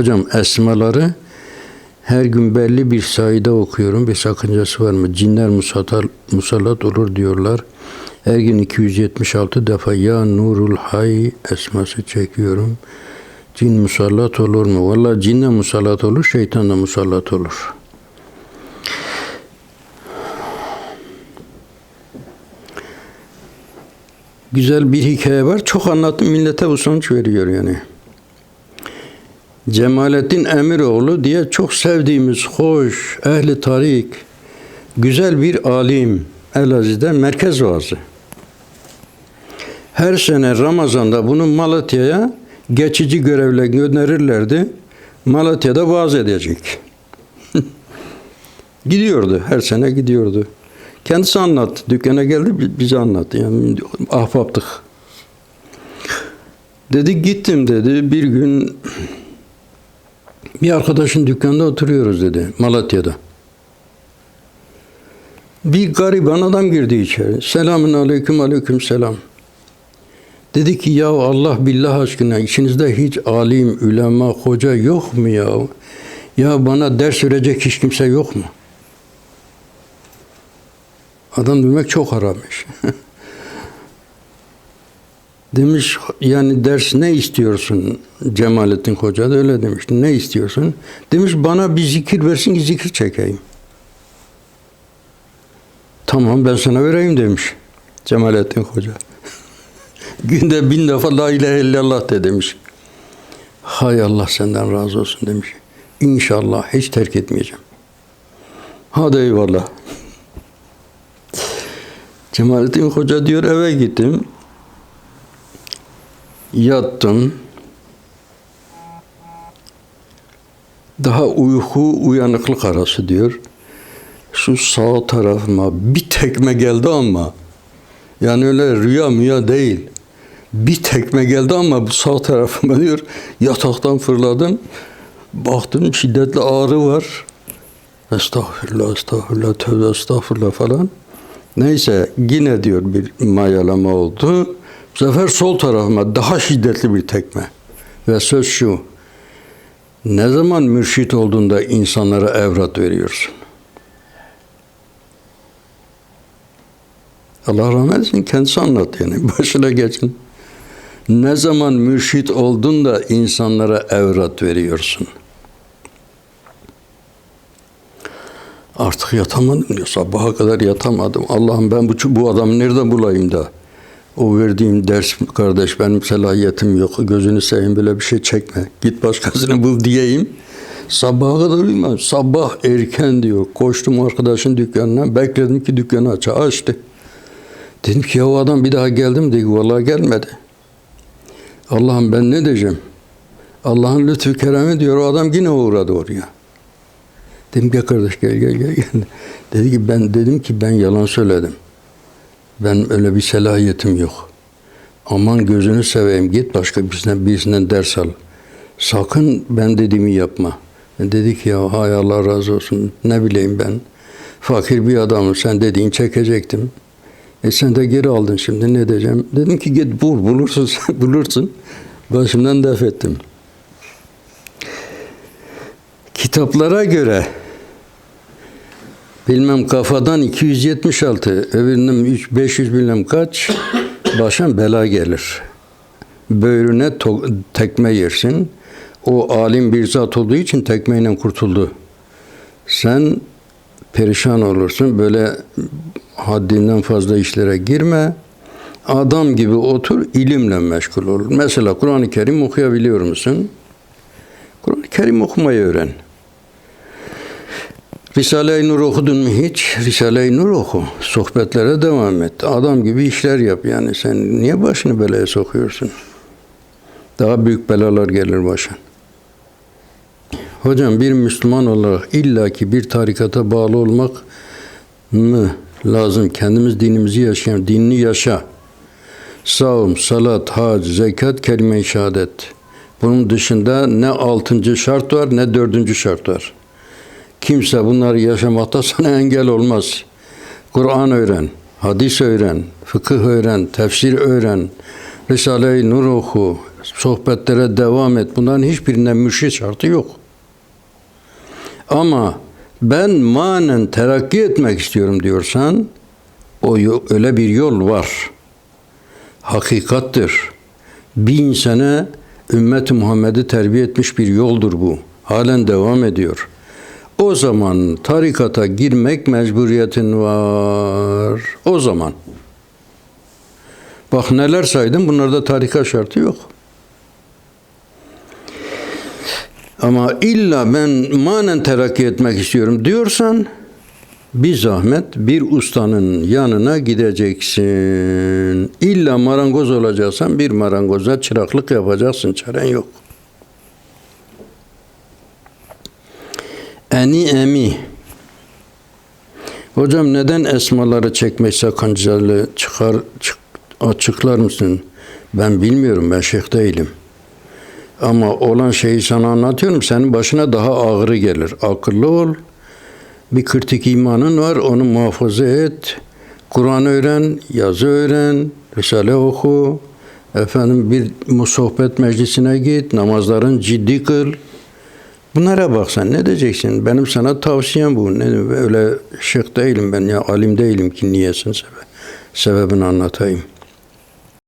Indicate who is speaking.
Speaker 1: Hocam esmaları her gün belli bir sayıda okuyorum. Bir sakıncası var mı? Cinler musallat, musallat olur diyorlar. Her gün 276 defa ya Nurul Hay esması çekiyorum. Cin musallat olur mu? Vallahi cinle musallat olur, şeytan da musallat olur. Güzel bir hikaye var. Çok anlattım millete bu sonuç veriyor yani. Cemalettin Emiroğlu diye çok sevdiğimiz hoş, ehli tarik, güzel bir alim Elazığ'da merkez vaazı. Her sene Ramazan'da bunu Malatya'ya geçici görevle gönderirlerdi. Malatya'da vaaz edecek. gidiyordu, her sene gidiyordu. Kendisi anlattı. Dükkana geldi bi- bize anlattı. Yani ahbaptık. Dedi gittim dedi. Bir gün bir arkadaşın dükkanında oturuyoruz dedi. Malatya'da. Bir gariban adam girdi içeri. Selamün aleyküm aleyküm selam. Dedi ki ya Allah billah aşkına içinizde hiç alim, ulema, hoca yok mu ya? Ya bana ders verecek hiç kimse yok mu? Adam bilmek çok harammış. Demiş yani ders ne istiyorsun? Cemalettin Hoca da öyle demiş. Ne istiyorsun? Demiş bana bir zikir versin ki zikir çekeyim. Tamam ben sana vereyim demiş Cemalettin Hoca. Günde bin defa la ilahe illallah de demiş. Hay Allah senden razı olsun demiş. İnşallah hiç terk etmeyeceğim. Hadi eyvallah. Cemalettin Hoca diyor eve gittim. Yattım. Daha uyku uyanıklık arası diyor. Şu sağ tarafıma bir tekme geldi ama yani öyle rüya müya değil. Bir tekme geldi ama bu sağ tarafıma diyor yataktan fırladım. Baktım şiddetli ağrı var. Estağfurullah, estağfurullah, tövbe estağfurullah falan. Neyse yine diyor bir mayalama oldu. Sefer sol tarafıma daha şiddetli bir tekme. Ve söz şu. Ne zaman mürşit olduğunda insanlara evrat veriyorsun? Allah rahmet eylesin kendisi anlattı yani. Başına geçin. Ne zaman mürşit oldun da insanlara evrat veriyorsun? Artık yatamadım diyor. Sabaha kadar yatamadım. Allah'ım ben bu, bu adamı nereden bulayım da? O verdiğim ders kardeş benim selahiyetim yok. Gözünü seveyim böyle bir şey çekme. Git başkasını bul diyeyim. Sabaha kadar uyumam. Sabah erken diyor. Koştum arkadaşın dükkanına. Bekledim ki dükkanı aç. Açtı. Dedim ki ya o adam bir daha geldi mi? Dedi vallahi gelmedi. Allah'ım ben ne diyeceğim? Allah'ın lütfu keremi diyor. O adam yine uğradı oraya. Dedim ya kardeş gel gel. gel. Dedi ki ben dedim ki ben yalan söyledim. Ben öyle bir selahiyetim yok. Aman gözünü seveyim git başka birisinden, birisinden ders al. Sakın ben dediğimi yapma. Dedi ki ya hay Allah razı olsun ne bileyim ben. Fakir bir adamım sen dediğin çekecektim. E sen de geri aldın şimdi ne diyeceğim. Dedim ki git bul bulursun bulursun. Başımdan def ettim. Kitaplara göre bilmem kafadan 276 öbürünün 3 500 bilmem kaç başın bela gelir. Böğrüne tekme yersin. O alim bir zat olduğu için tekmeyle kurtuldu. Sen perişan olursun. Böyle haddinden fazla işlere girme. Adam gibi otur, ilimle meşgul ol. Mesela Kur'an-ı Kerim okuyabiliyor musun? Kur'an-ı Kerim okumayı öğren. Risale-i Nur okudun mu hiç? Risale-i Nur oku. Sohbetlere devam et. Adam gibi işler yap yani. Sen niye başını belaya sokuyorsun? Daha büyük belalar gelir başına. Hocam bir Müslüman olarak illaki bir tarikata bağlı olmak mı lazım? Kendimiz dinimizi yaşayan, dinini yaşa. Savun, salat, hac, zekat, kelime-i şehadet. Bunun dışında ne altıncı şart var ne dördüncü şart var. Kimse bunları yaşamakta sana engel olmaz. Kur'an öğren, hadis öğren, fıkıh öğren, tefsir öğren, Risale-i Nur oku, sohbetlere devam et. Bunların hiçbirinden mürşit şartı yok. Ama ben manen terakki etmek istiyorum diyorsan o öyle bir yol var. Hakikattır. Bin sene ümmet Muhammed'i terbiye etmiş bir yoldur bu. Halen devam ediyor. O zaman tarikata girmek mecburiyetin var. O zaman. Bak neler saydım bunlarda tarikat şartı yok. Ama illa ben manen terakki etmek istiyorum diyorsan bir zahmet bir ustanın yanına gideceksin. İlla marangoz olacaksan bir marangoza çıraklık yapacaksın. Çaren yok. Eni emi. Hocam neden esmaları çekmek sakıncalı çıkar çık- açıklar mısın? Ben bilmiyorum. Ben şeyh değilim. Ama olan şeyi sana anlatıyorum. Senin başına daha ağırı gelir. Akıllı ol. Bir kritik imanın var. Onu muhafaza et. Kur'an öğren, yazı öğren, Risale oku. Efendim bir sohbet meclisine git, namazların ciddi kıl. Bunlara bak sen ne diyeceksin? Benim sana tavsiyem bu. Ne, öyle şeyh değilim ben ya alim değilim ki niyesin sebe sebebini anlatayım.